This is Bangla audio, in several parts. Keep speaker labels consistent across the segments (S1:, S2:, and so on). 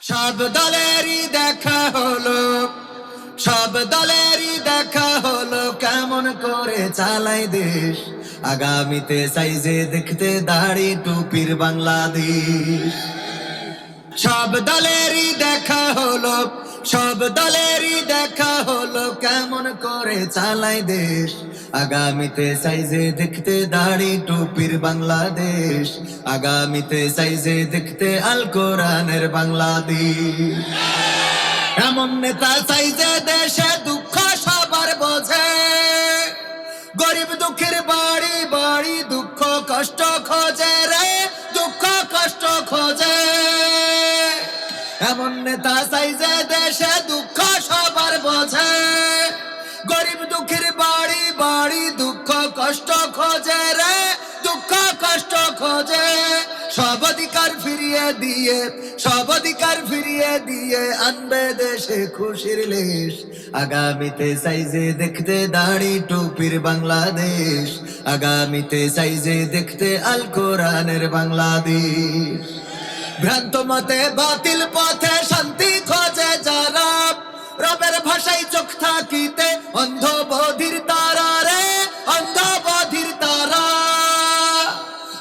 S1: সব দলেরই দেখা হলো, সব দলেরই দেখা হলো, কেমন করে চালাই দেশ। আগামীতে সাইজে দেখতে দাড়ি টুপির বাংলাদেশ। সব দলেরই দেখা হলো, সব দলেরই দেখা কেমন করে চালাই দেশ। আগামীতে সাইজে দেখতে দাড়ি টুপির বাংলাদেশ। আগামীতে সাইজে দেখতে আল কোরআনের বাংলাদেশ। এমন নেতা সাইজে দেশে দুঃখ সবার বোঝে। গরিব দুঃখের বাড়ি বাড়ি দুঃখ কষ্ট খোঁজে রে, দুঃখ কষ্ট খোঁজে। এমন নেতা সাইজে দেশে দুঃখ সবার বোঝে। কষ্ট খোঁজে রে, দুঃখ কষ্ট খোঁজে। সব অধিকার ফিরিয়ে দিয়ে, সব অধিকার ফিরিয়ে দিয়ে আনবে দেশে খুশির লেশ। আগামীতে সাইজে দেখতে দাড়ি টুপির বাংলাদেশ। আগামীতে সাইজে দেখতে আল কোরআনের বাংলাদেশ। ভ্রান্ত মতে বাতিল পথে শান্তি খোঁজে যারা। রবের ভাষায় চোখ থাকিতে অন্ধ বধির তারা রে, অন্ধ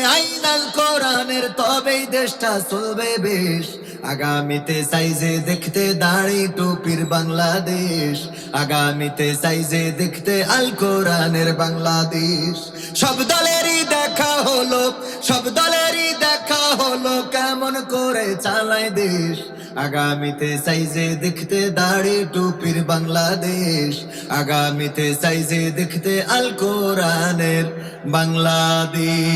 S1: চললে আইন আল কোরআনের তবেই দেশটা চলবে বেশ। আগামীতে সাইজে দেখতে দাড়ি টুপির বাংলাদেশ। আগামীতে সাইজে দেখতে আল কোরআনের বাংলাদেশ। সব দলেরই দেখা হলো, সব দলেরই দেখা হলো কেমন করে চালায় দেশ। আগামীতে সাইজে দেখতে দাড়ি টুপির বাংলাদেশ। আগামীতে সাইজে দেখতে আল কোরআনের বাংলাদেশ।